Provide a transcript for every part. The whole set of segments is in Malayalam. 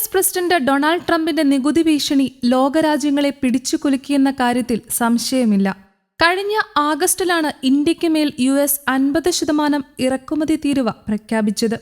എസ് പ്രസിഡന്റ് ഡൊണാൾഡ് ട്രംപിന്റെ നികുതി ഭീഷണി ലോകരാജ്യങ്ങളെ പിടിച്ചു കുലുക്കിയെന്ന കാര്യത്തിൽ സംശയമില്ല. കഴിഞ്ഞ ആഗസ്റ്റിലാണ് ഇന്ത്യയ്ക്ക് മേൽ യു എസ് അൻപത് ശതമാനം ഇറക്കുമതി തീരുവ പ്രഖ്യാപിച്ചത്.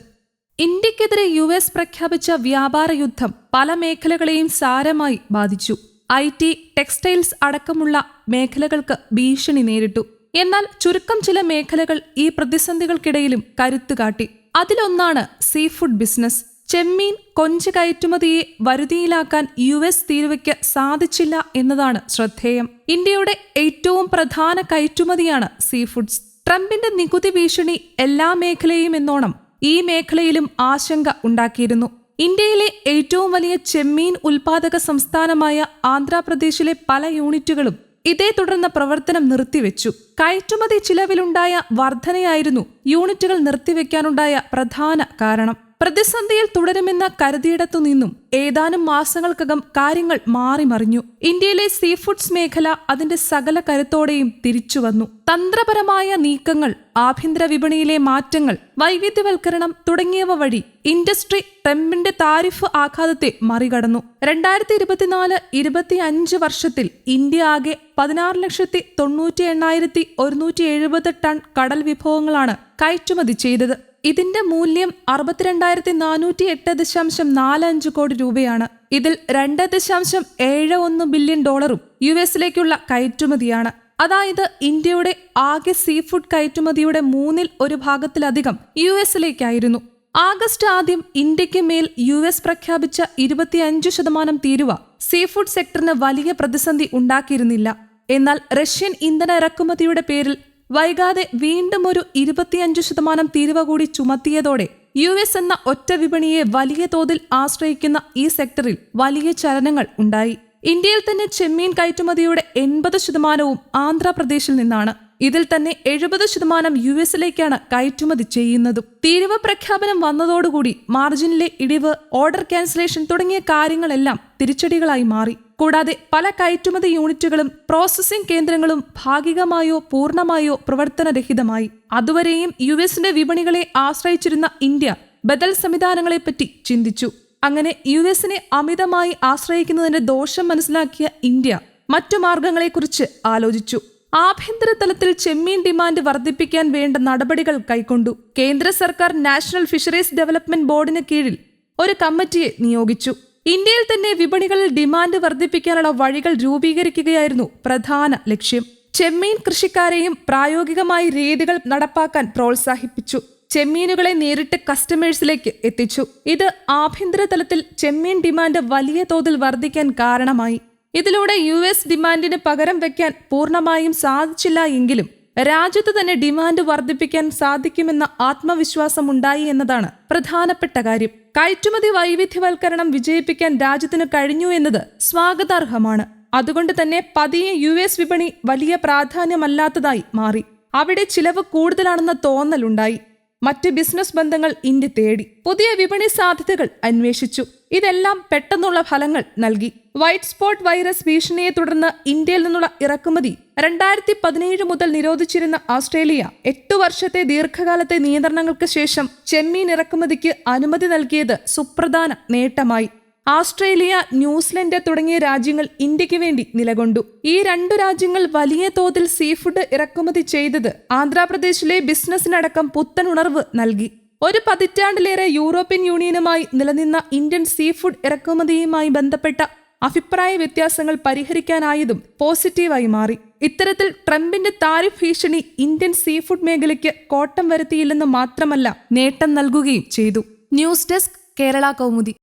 ഇന്ത്യക്കെതിരെ യു എസ് പ്രഖ്യാപിച്ച വ്യാപാര യുദ്ധം പല മേഖലകളെയും സാരമായി ബാധിച്ചു. ഐ ടി ടെക്സ്റ്റൈൽസ് അടക്കമുള്ള മേഖലകൾക്ക് ഭീഷണി നേരിട്ടു. എന്നാൽ ചുരുക്കം ചില മേഖലകൾ ഈ പ്രതിസന്ധികൾക്കിടയിലും കരുത്തു കാട്ടി അതിലൊന്നാണ് സീഫുഡ് ബിസിനസ്. ചെമ്മീൻ കൊഞ്ച് കയറ്റുമതിയെ വരുതിയിലാക്കാൻ യു എസ് തീരുവയ്ക്ക് സാധിച്ചില്ല എന്നതാണ് ശ്രദ്ധേയം. ഇന്ത്യയുടെ ഏറ്റവും പ്രധാന കയറ്റുമതിയാണ് സീ ഫുഡ്സ് ട്രംപിന്റെ നികുതി ഭീഷണി എല്ലാ മേഖലയും എന്നോണം ഈ മേഖലയിലും ആശങ്ക ഉണ്ടാക്കിയിരുന്നു. ഇന്ത്യയിലെ ഏറ്റവും വലിയ ചെമ്മീൻ ഉൽപാദക സംസ്ഥാനമായ ആന്ധ്രാപ്രദേശിലെ പല യൂണിറ്റുകളും ഇതേ തുടർന്ന് പ്രവർത്തനം നിർത്തിവെച്ചു. കയറ്റുമതി ചിലവിലുണ്ടായ വർധനയായിരുന്നു യൂണിറ്റുകൾ നിർത്തിവെക്കാനുണ്ടായ പ്രധാന കാരണം. പ്രതിസന്ധിയിൽ തുടരുമെന്ന കരുതിയിടത്തു നിന്നും ഏതാനും മാസങ്ങൾക്കകം കാര്യങ്ങൾ മാറിമറിഞ്ഞു ഇന്ത്യയിലെ സീ ഫുഡ്സ് മേഖല അതിന്റെ സകല കരുത്തോടെയും തിരിച്ചുവന്നു തന്ത്രപരമായ നീക്കങ്ങൾ ആഭ്യന്തര വിപണിയിലെ മാറ്റങ്ങൾ വൈവിധ്യവൽക്കരണം തുടങ്ങിയവ വഴി ഇൻഡസ്ട്രി ട്രംപിന്റെ താരിഫ് ആഘാതത്തെ മറികടന്നു. രണ്ടായിരത്തി ഇരുപത്തിനാല് ഇരുപത്തി അഞ്ച് വർഷത്തിൽ ഇന്ത്യ ആകെ പതിനാറ് ലക്ഷത്തി തൊണ്ണൂറ്റി എണ്ണായിരത്തി ഒരുന്നൂറ്റി എഴുപത് ടൺ കടൽ വിഭവങ്ങളാണ് കയറ്റുമതി ചെയ്തത്. ഇതിന്റെ മൂല്യം അറുപത്തിരണ്ടായിരത്തി നാനൂറ്റി എട്ട് ദശാംശം നാല് അഞ്ച് കോടി രൂപയാണ്. ഇതിൽ രണ്ട് ദശാംശം ഏഴ് ഒന്ന് ബില്യൺ ഡോളറും യു എസിലേക്കുള്ള കയറ്റുമതിയാണ്. അതായത് ഇന്ത്യയുടെ ആകെ സീ ഫുഡ് കയറ്റുമതിയുടെ മൂന്നിൽ ഒരു ഭാഗത്തിലധികം യു എസിലേക്കായിരുന്നു. ആഗസ്റ്റ് ആദ്യം ഇന്ത്യയ്ക്ക് മേൽ യു എസ് പ്രഖ്യാപിച്ച ഇരുപത്തിയഞ്ച് ശതമാനം തീരുവ സീ ഫുഡ് സെക്ടറിന് വലിയ പ്രതിസന്ധി ഉണ്ടാക്കിയിരുന്നില്ല. എന്നാൽ റഷ്യൻ ഇന്ധന ഇറക്കുമതിയുടെ പേരിൽ വൈകാതെ വീണ്ടും ഒരു ഇരുപത്തിയഞ്ചു ശതമാനം തീരുവ കൂടി ചുമത്തിയതോടെ യു എസ് എന്ന ഒറ്റ വിപണിയെ വലിയ തോതിൽ ആശ്രയിക്കുന്ന ഈ സെക്ടറിൽ വലിയ ചലനങ്ങൾ ഉണ്ടായി. ഇന്ത്യയിൽ തന്നെ ചെമ്മീൻ കയറ്റുമതിയുടെ എൺപത് ശതമാനവും ആന്ധ്രാപ്രദേശിൽ നിന്നാണ്. ഇതിൽ തന്നെ എഴുപത് ശതമാനം യു എസിലേക്കാണ് കയറ്റുമതി ചെയ്യുന്നതും. തീരുവ പ്രഖ്യാപനം വന്നതോടുകൂടി മാർജിനിലെ ഇടിവ് ഓർഡർ ക്യാൻസലേഷൻ തുടങ്ങിയ കാര്യങ്ങളെല്ലാം തിരിച്ചടികളായി മാറി. കൂടാതെ പല കയറ്റുമതി യൂണിറ്റുകളും പ്രോസസ്സിംഗ് കേന്ദ്രങ്ങളും ഭാഗികമായോ പൂർണമായോ പ്രവർത്തനരഹിതമായി. അതുവരെയും യു എസിന്റെ വിപണികളെ ആശ്രയിച്ചിരുന്ന ഇന്ത്യ ബദൽ സംവിധാനങ്ങളെപ്പറ്റി ചിന്തിച്ചു. അങ്ങനെ യു എസിനെ അമിതമായി ആശ്രയിക്കുന്നതിന്റെ ദോഷം മനസ്സിലാക്കിയ ഇന്ത്യ മറ്റു മാർഗങ്ങളെക്കുറിച്ച് ആലോചിച്ചു. ആഭ്യന്തര തലത്തിൽ ചെമ്മീൻ ഡിമാൻഡ് വർദ്ധിപ്പിക്കാൻ വേണ്ട നടപടികൾ കൈക്കൊണ്ടു. കേന്ദ്ര സർക്കാർ നാഷണൽ ഫിഷറീസ് ഡെവലപ്മെന്റ് ബോർഡിന് കീഴിൽ ഒരു കമ്മിറ്റിയെ നിയോഗിച്ചു. ഇന്ത്യയിൽ തന്നെ വിപണികളിൽ ഡിമാൻഡ് വർദ്ധിപ്പിക്കാനുള്ള വഴികൾ രൂപീകരിക്കുകയായിരുന്നു പ്രധാന ലക്ഷ്യം. ചെമ്മീൻ കൃഷിക്കാരെയും പ്രായോഗികമായി രീതികൾ നടപ്പാക്കാൻ പ്രോത്സാഹിപ്പിച്ചു. ചെമ്മീനുകളെ നേരിട്ട് കസ്റ്റമേഴ്സിലേക്ക് എത്തിച്ചു. ഇത് ആഭ്യന്തര തലത്തിൽ ചെമ്മീൻ ഡിമാൻഡ് വലിയ തോതിൽ വർദ്ധിക്കാൻ കാരണമായി. ഇതിലൂടെ യു എസ് ഡിമാൻഡിന് പകരം വയ്ക്കാൻ പൂർണമായും സാധിച്ചില്ല എങ്കിലും രാജ്യത്ത് തന്നെ ഡിമാൻഡ് വർദ്ധിപ്പിക്കാൻ സാധിക്കുമെന്ന ആത്മവിശ്വാസം ഉണ്ടായി എന്നതാണ് പ്രധാനപ്പെട്ട കാര്യം. കയറ്റുമതി വൈവിധ്യവൽക്കരണം വിജയിപ്പിക്കാൻ രാജ്യത്തിന് കഴിഞ്ഞു എന്നത് സ്വാഗതാർഹമാണ്. അതുകൊണ്ട് തന്നെ പതിയെ യു എസ് വിപണി വലിയ പ്രാധാന്യമല്ലാത്തതായി മാറി. അവിടെ ചിലവ് കൂടുതലാണെന്ന തോന്നലുണ്ടായി. മറ്റ് ബിസിനസ് ബന്ധങ്ങൾ ഇന്ത്യ തേടി പുതിയ വിപണി സാധ്യതകൾ അന്വേഷിച്ചു. ഇതെല്ലാം പെട്ടെന്നുള്ള ഫലങ്ങൾ നൽകി. വൈറ്റ് സ്പോട്ട് വൈറസ് ഭീഷണിയെ തുടർന്ന് ഇന്ത്യയിൽ നിന്നുള്ള ഇറക്കുമതി രണ്ടായിരത്തി പതിനേഴ് മുതൽ നിരോധിച്ചിരുന്ന ഓസ്ട്രേലിയ എട്ടു വർഷത്തെ ദീർഘകാലത്തെ നിയന്ത്രണങ്ങൾക്ക് ശേഷം ചെമ്മീൻ ഇറക്കുമതിക്ക് അനുമതി നൽകിയത് സുപ്രധാന നേട്ടമായി. ആസ്ട്രേലിയ ന്യൂസിലൻഡ് തുടങ്ങിയ രാജ്യങ്ങൾ ഇന്ത്യയ്ക്ക് വേണ്ടി നിലകൊണ്ടു. ഈ രണ്ടു രാജ്യങ്ങൾ വലിയ തോതിൽ സീഫുഡ് ഇറക്കുമതി ചെയ്തത് ആന്ധ്രാപ്രദേശിലെ ബിസിനസ്സിനടക്കം പുത്തൻ ഉണർവ് നൽകി. ഒരു പതിറ്റാണ്ടിലേറെ യൂറോപ്യൻ യൂണിയനുമായി നിലനിന്ന ഇന്ത്യൻ സീഫുഡ് ഇറക്കുമതിയുമായി ബന്ധപ്പെട്ട അഭിപ്രായ വ്യത്യാസങ്ങൾ പരിഹരിക്കാനായതും പോസിറ്റീവായി മാറി. ഇത്തരത്തിൽ ട്രംപിന്റെ താരിഫ് ഭീഷണി ഇന്ത്യൻ സീഫുഡ് മേഖലയ്ക്ക് കോട്ടം വരുത്തിയില്ലെന്ന് മാത്രമല്ല നേട്ടം നൽകുകയും ചെയ്തു. News desk Kerala Kaumudi.